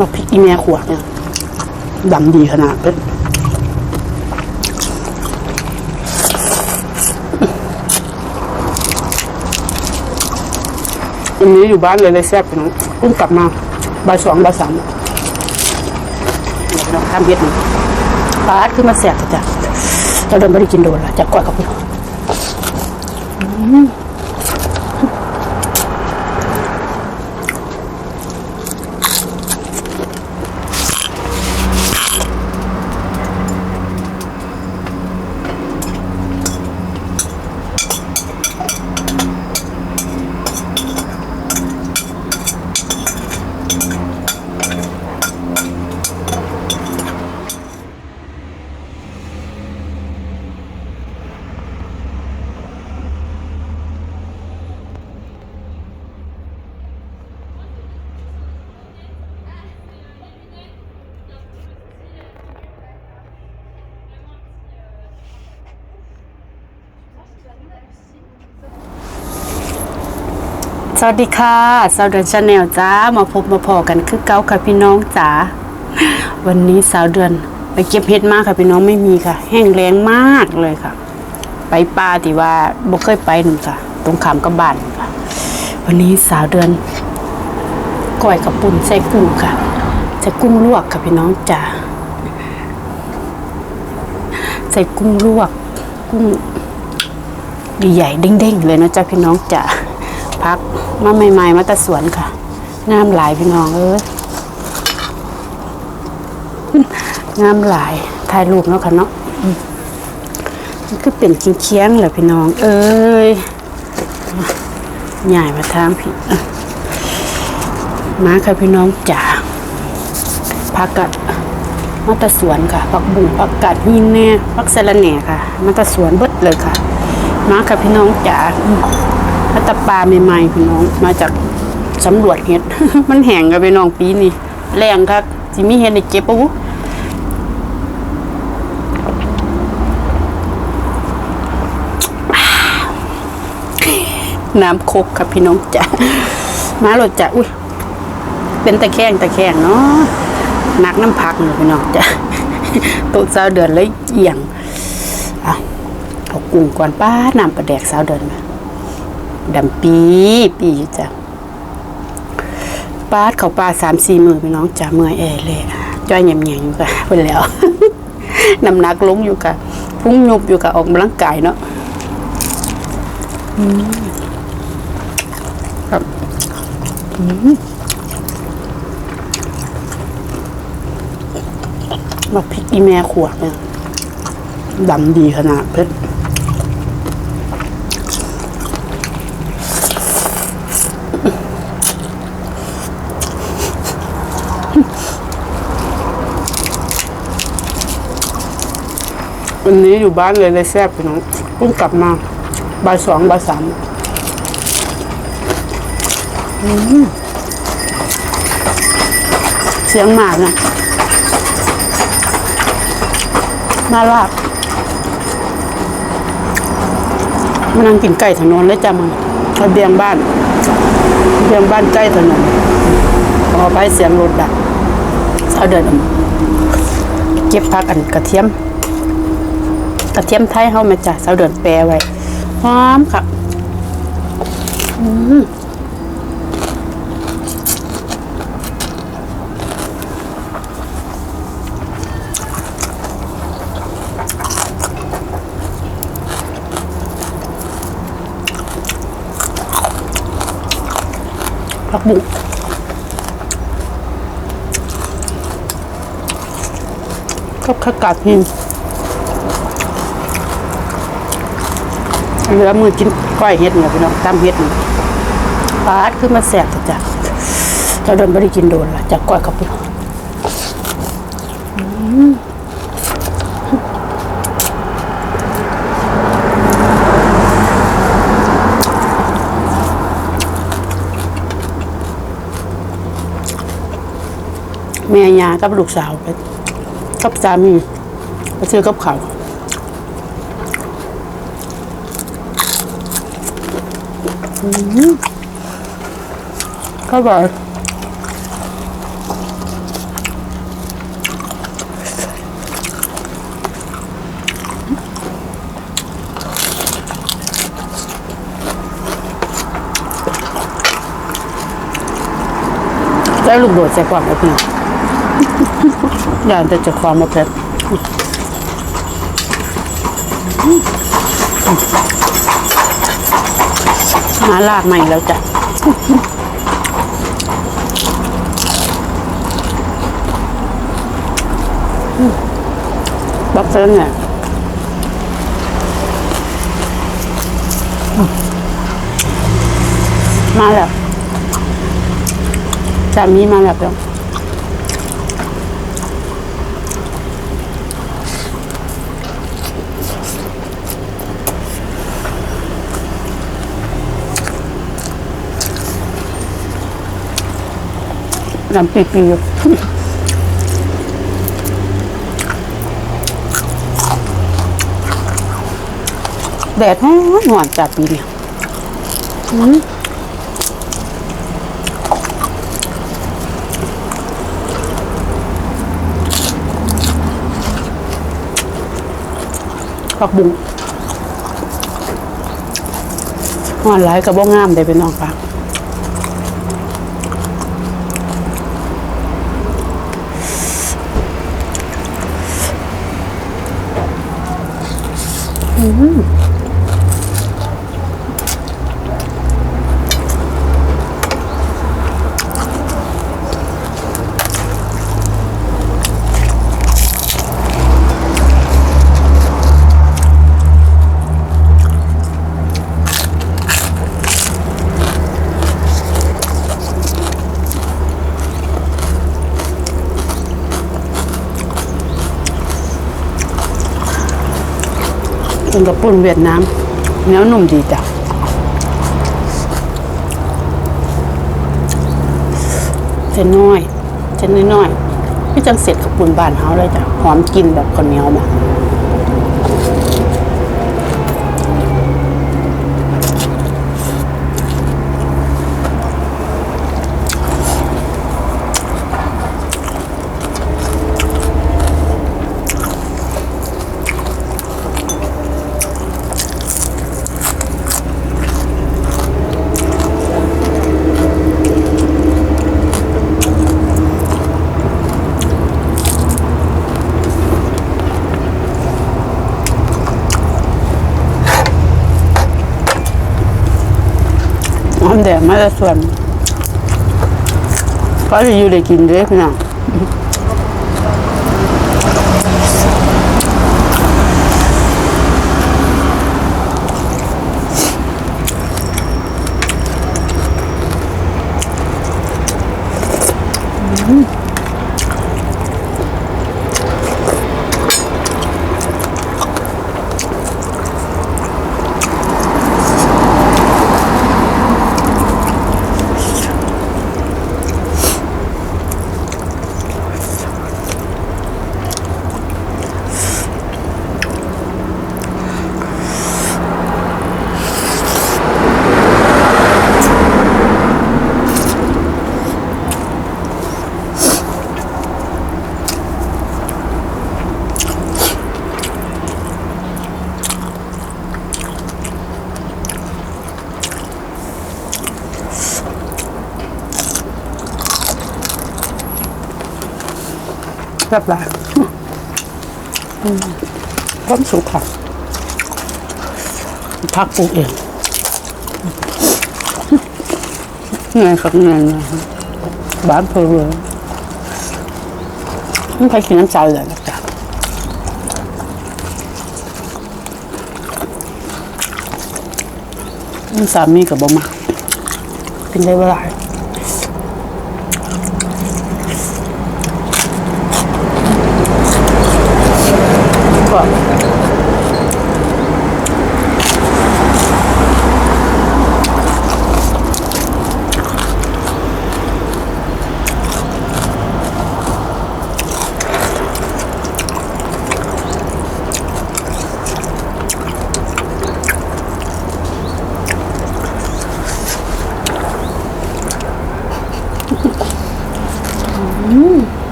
มาพริกอีแม่ขวดเนี่ยดำดีขนาดเป็นวันนี้อยู่บ้านเลยเลยแซ่บพี่น้องเพิ่งกลับมาบ่ายสองบ่ายสามเดี๋ยวพี่น้องทำเฮ็ดนึ่งปาดขึ้นมาแซ่บจ้ะเราเดินไม่ได้กินโดนละจากกว่ากับพี่ สวัสดีค่ะสาวเดือนชาแนลจ้ามาพบมาพอกันคือเก้าค่ะพี่น้องจ๋าวันนี้สาวเดือนไปเก็บเห็ดมากค่ะพี่น้องไม่มีค่ะ แห้งแล้งมากเลยค่ะ ไปป่าที่ว่าบ่เคยไปหนึ่งค่ะ ตรงขามกับบ้านค่ะ วันนี้สาวเดือนก้อยกับปุ่นใส่กุ้งค่ะใส่กุ้งลวกค่ะพี่น้องจ๋าใส่กุ้งลวก กุ้งใหญ่ๆเด้งๆเลยนะจ๊ะพี่น้องจ๋า พักมาใหม่ๆมาตะสวนค่ะงามหลายพี่น้องเอ้ยงามหลายถ่ายรูปเนาะค่ะเนาะอืมมันก็เป็นเคียงๆแหละพี่น้อง เอ้ยใหญ่มาทางพี่มาค่ะพี่น้องจ๋าพักกัดมาตะสวนค่ะผักบุ้งผักกัดหินแน่ผักสะระแหน่ค่ะมาตะสวนเบิดเลยค่ะ มาค่ะพี่น้องจ๋า พัตปลาใหม่ๆพี่น้องมาจากสำรวจเห็ด มันแห้งกับพี่น้องปีนี้แรงครับสิมีเห็ดในเก็บปะวุน้ำโคกครับพี่น้องจ๋ามาหลดจ๋าอุ้ยเป็นตะแคงตะแคงเนาะหนักน้ำพักเลยพี่น้องจ้ะตัวสาวเดือนเลยเอียงอะเอากุ้งก่อนป้าน้ำปลาแดกสาวเดินมา ดำปีปีอยู่จ้ะปาดเขาปลาสามสี่มือพี่น้องจ้ะเมื่อยแอเลยจ้อยแหยมๆอยู่ค่ะเพิ่นแล้วน้ำหนักลงอยู่ค่ะพุ่งยุบอยู่ค่ะออกกำลังกายเนาะครับอืมมาพริกอีแม่ขวดเนี่ยดำดีขนาดเพชร วันนี้อยู่บ้านเลยเลยแซ่บพี่น้องเพิ่งกลับมาบ่ายสองบ่ายสามเสียงหมากนะน่ารักมานั่งกินไก่ถนนเลยจ้ะมึงระเบียงบ้านเบียงบ้านใกล้ถนนพอไปเสียงรถดักเช้าเดินเก็บผักอันกระเทียม กระเทียมไทยเฮามาจ้ะเสาเดือนแปรไว้หอมค่ะผักบุ้งกับข้าวกาดหิน เหลือมือกินก้อยเห็ดเนี่ยพี่น้องตำเห็ดปาดขึ้นมาแสบจ้ะเราเดินไม่ได้กินโดนละจากก้อยกับพี่น้องอืมแม่ยากับลูกสาวไปกับสามีไปซื้อกับเขา เข้าไปแล้วลูกโดดใส่กว่างกะทิอย่างจะจะความมาเพชร หาลากใหม่แล้วจ้ะบักเซนเนี่ยมาแล้วสามีมาแล้วเดี๋ยว น้ำปีปีแดดร้อนหวานจัดปีเนี่ยวผักบุ้งหวานหลายกับบ่งามได้เป็นน้องปาก นกระปุ่นเวียดนามเนื้อนุ่มดีจ้ะเส้นน้อยเส้นน้อยๆพี่จังเสร็จกระปุ่นบานเฮาเลยจ้ะหอมกินแบบข้าวเหนียวแบบ ดงมาแต่ส่วนก็จะอยู่ได้กินเด้วยพี่น้อง แบบไรต้มสุกค่ะพักปลูกเองไงครับไงนะบ้านเพลเลยไม่ใครกินน้ำใจเลยนะจ๊ะนี่สามีกับบ่มากินได้เวลา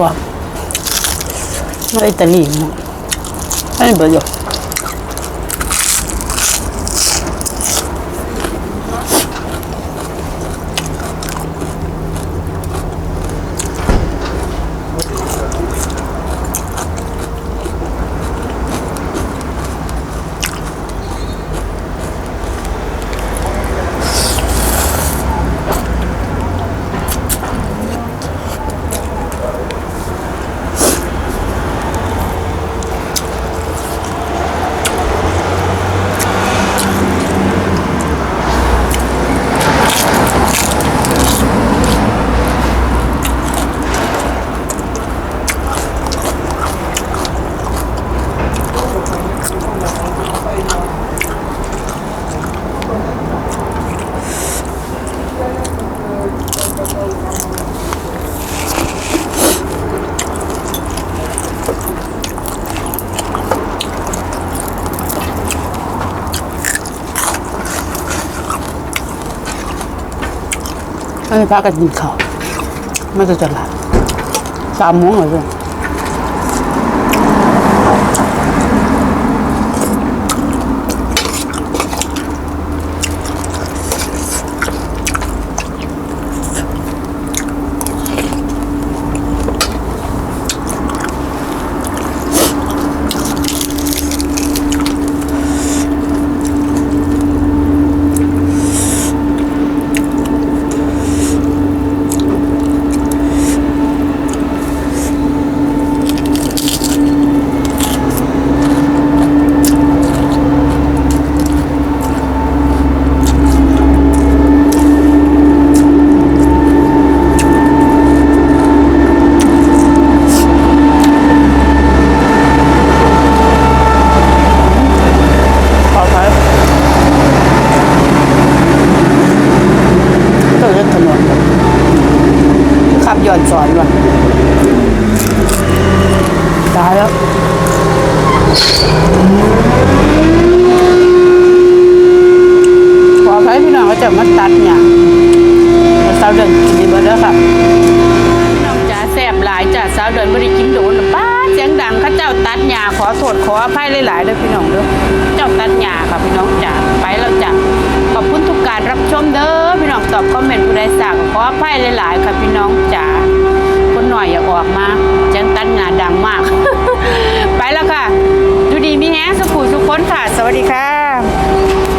กว่าอบไม่อิตาลีมั้งไม่เบอ ให้พักกันกินข้าวไม่จะจะหลับสามโมงเลยจ้ะขอไปต้องเล่นถนนขับย้อนสอนว่ะตายแล้วขออภัยพี่น้องก็จะมาตัดเนี่ยมาเศร้าเดิน กินดีเบอร์เด้อค่ะพี่น้องจ๋าแสบหลายจ้ะสาวเดินไม่ได้กินโดนป้าเสียงดังข้าเจ้าตัดหญ้าขอโทษขออภัยหลายๆเด้อพี่น้องเด้อเจ้าตัดหญ้าค่ะพี่น้องจ๋าไปแล้วจ้ะขอบคุณทุกการรับชมเด้อพี่น้องตอบคอมเมนต์ผู้ใดสั่งขออภัยหลายๆค่ะพี่น้องจ๋าคนหน่อยอย่าออกมาเสียงตัดหญ้าดังมาก ไปแล้วค่ะดูดีมีแฮงสุขุสุขคนค่ะ สวัสดีค่ะ